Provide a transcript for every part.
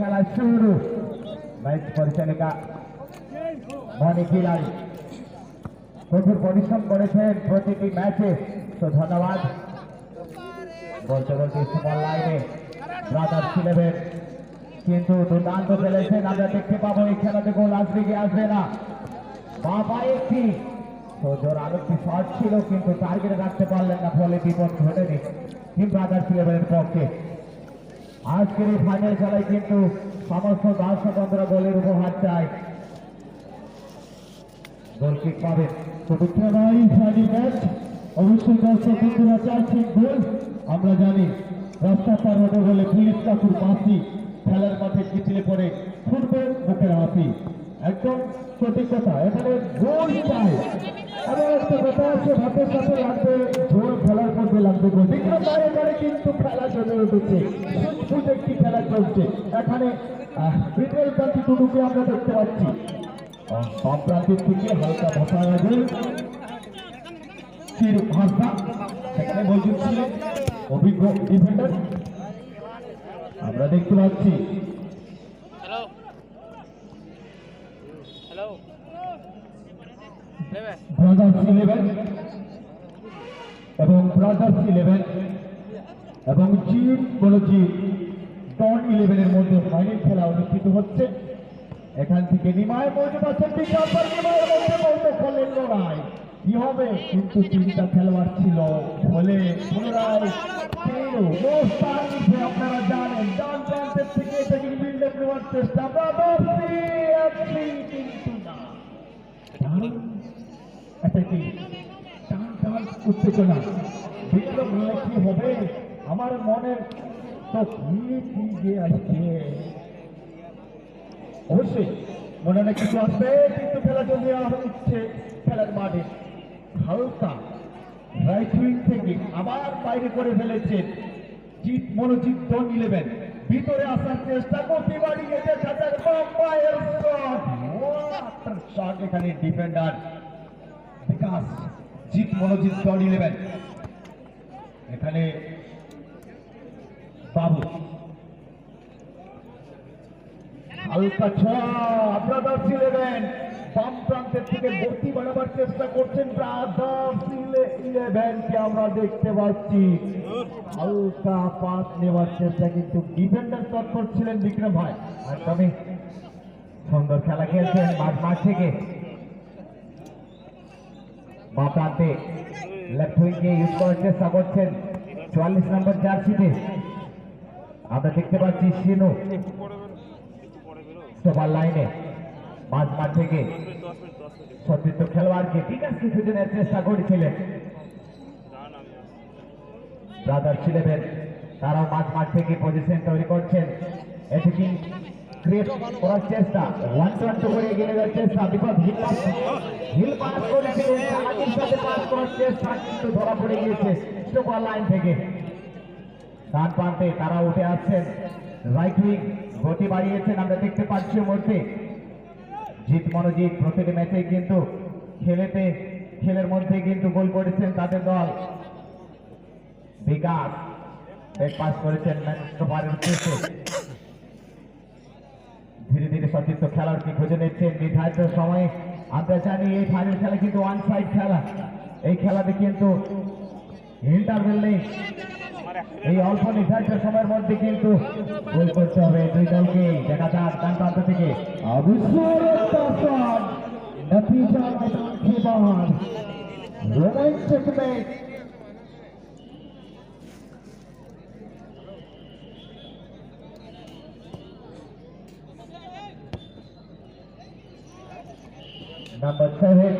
খেলা শুরু। ম্যাচ পরিচালিকা মনি খিলাড়ি। প্রচুর পরিশ্রম করেছেন প্রতিটি ম্যাচে। তো ধন্যবাদ। বলতে বলতে সুমন লাইনে ব্রাদার ইলেভেন। কিন্তু দুর্দান্ত খেলেছেন, আমরা দেখতে পাবো এই খেলাতে গোল আসবে কি আসবে না। বাবা একটি। সোজোর আরেকটি শট ছিল, কিন্তু টার্গেট রাখতে পারলেন না, ফলে বিপদ ঘটেনি। টিম ব্রাদার্স ইলেভেনের পক্ষে। আজকের এই ফাইনাল খেলায় কিন্তু সমস্ত দর্শক বন্ধুরা গোলের উপহার চায়। গোলকিক পাবে অবশ্যই দর্শক বন্ধুরা গোল। আমরা জানি রাস্তা পার হতে হলে পুলিশ কাকুর মাসি খেলার মাঠে কিচলে পড়ে ফুটবে মুখের হাসি। একদম সঠিক কথা। এখানে গোল চাই। এমন একটা কথা আছে, ভাতের সাথে লাগবে, ঝোল খেলার মধ্যে লাগবে গোল। বিক্রম ভাই এখানে কিন্তু খেলা জমে উঠেছে। সুন্দর একটি খেলা চলছে। এখানে বিকেল প্রান্তি টুডুকে আমরা দেখতে পাচ্ছি। বাম প্রান্তের থেকে হালকা ভাষা আগে চির হাসদা সেখানে ছিলেন অভিজ্ঞ ডিফেন্ডার আমরা দেখতে পাচ্ছি ইলেভেন এবং ব্রাদার্স ইলেভেন এবং জিট বলো জিট ডন ইলেভেনের মধ্যে ফাইনাল খেলা অনুষ্ঠিত হচ্ছে। এখান থেকে নিমায় মজুদ আছেন বলতে খেলেন কি হবে? কিন্তু তিনটা খেলোয়াড় ছিল। ফলে পুনরায় আপনারা জানেন। অ্যাটাকিং টান উত্তেজনা। বিক্রম নয় কি হবে? আমার মনের তো কি আসছে? অবশ্যই মনে অনেক কিছু আসবে, কিন্তু খেলা চলে হচ্ছে খেলার মাঠে। হালকা রাইট উইং থেকে আবার বাইরে করে ফেলেছেন জিত মনোজিৎ দন ইলেভেন ভিতরে আসার চেষ্টা করতে যাক শট শট এখানে ডিফেন্ডার বিকাশ জিত মনোজিৎ দন ইলেভেন। এখানে বাবু। হালকা ছোঁয়া, ব্রাদার্স ইলেভেন। বাম প্রান্তের থেকে গতি বাড়াবার চেষ্টা করছেন ব্রাদার্স ইলেভেনকে আমরা দেখতে পাচ্ছি। হালকা পাস নেওয়ার চেষ্টা কিন্তু ডিফেন্ডার তৎপর ছিলেন বিক্রম ভাই। একদমই সুন্দর খেলা খেলছেন মাঠ থেকে। বা প্রান্তে লেফট উইংকে ইউজ করার চেষ্টা করছেন চুয়াল্লিশ নম্বর জার্সিতে আমরা দেখতে পাচ্ছি সিনু সুপার লাইনে, মাঝ মাঠ থেকে। সতীর্থ খেলোয়াড়কে ঠিক আছে, কিছুদিনের চেষ্টা করেছিলেন। ব্রাদার ছিলেন তারাও মাঝ মাঠ থেকে পজিশন তৈরি করছেন। এটিকে লাইন থেকে তারা উঠে আসছেন রাইট উইং গতি বাড়িয়েছেন আমরা দেখতে পাচ্ছি মধ্যে জিত মনোজিৎ প্রতিটি ম্যাচে কিন্তু খেলেতে খেলের মধ্যে কিন্তু গোল করেছেন তাদের দল বিকাশ করেছেন অতিরিক্ত খেলারকে খুঁজে নিচ্ছেন? নির্ধারিত সময়ে আমরা জানি এই ফাইনাল খেলা কিন্তু ওয়ান সাইড খেলা। এই খেলাতে কিন্তু ইন্টারভেল নেই। এই অল্প নির্ধারিত সময়ের মধ্যে কিন্তু গোল করতে হবে দুই দলকে। দেখা যাক, ডান প্রান্ত থেকে অবশ্যই नंबर सेवन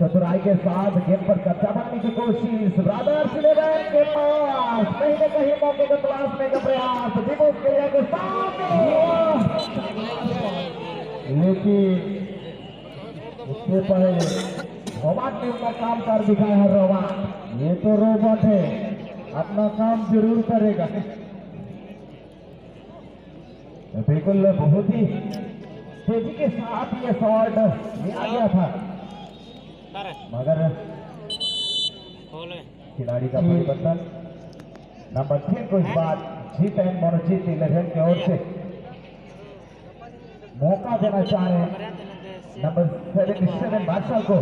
चतुराई के साथ गेम पर कब्जा बनने की कोशिश। ब्रादर्स इलेवन के पास। कहीं न कहीं मौके को तलाशने का प्रयास। दिवस क्रिया के लेकिन उससे पहले रोबोट ने अपना काम कर दिखाया है, रोबोट। ये तो रोबोट है। अपना काम ज़रूर करेगा। बिल्कुल बहुत ही तेज़ी के साथ ये शॉट लिया गया था। मगर खिलाड़ी का परिवर्तन। नंबर छह को इस बार जीत एंड मनोजीत इलेवन की ओर से। मौका देना चाह रहे हैं। नंबर सेवेंटी सेवन बादशाह को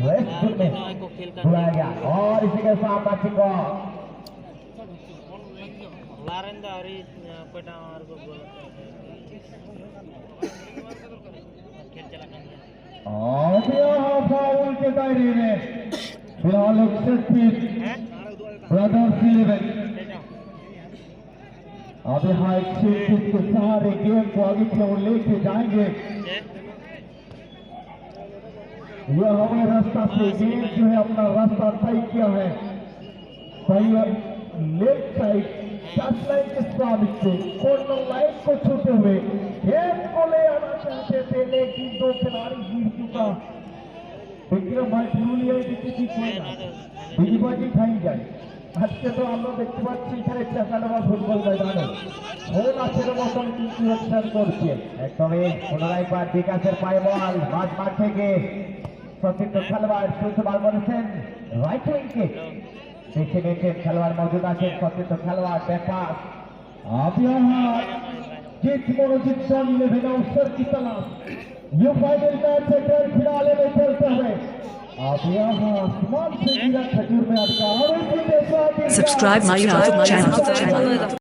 रेस्ट में बुलाया गया। और इसी के साथ मैचिंग को। लारेंदा और कोटा और को बोल खेल चला कर फ़िलहाल एक सेट पीस हैं ब्रदर्स इलेवन अब यहाँ एक सेट के सहारे गेम को आगे की ओर लेके जाएँगे यह हमें रास्ता से गेम जो है अपना रास्ता तय किया है पहले लेफ़्ट साइड टच लाइन के सामने से कॉर्नर लाइन को छूते हुए गेम को ले आना चाहते थे लेकिन दो खिलाड़ी गिर चुका সেগুলো মানে পুরুলিয়ায় দেখতে ঠিক হয় না বিধিবাজি খাই যায়। আজকে তো আমরা দেখতে পাচ্ছি এখানে চেকানোরা ফুটবল ময়দানে। হোল আছের মতন কিন্তু অনুষ্ঠান করছে? একদমই পুনরায় পার বিকাশের পায়ে বল মাঝ মাঠ থেকে। সচিত্র খেলোয়াড় শুনতে বল বলেছেন রাইট উইকে দেখে নিয়েছেন খেলোয়াড় মজুদ আছে সচিত্র খেলোয়াড়, ব্যাপার। আবিহার জিত মনোজিৎ সন্দেহ অবসর কি তালাশ अवसर की तलाश ये फाइनल मैच है ग्रैंड फिनाले में चलते हुए आप यहाँ आसमान से गिरा खजूर में अटका और इसी के साथ Subscribe my YouTube channel.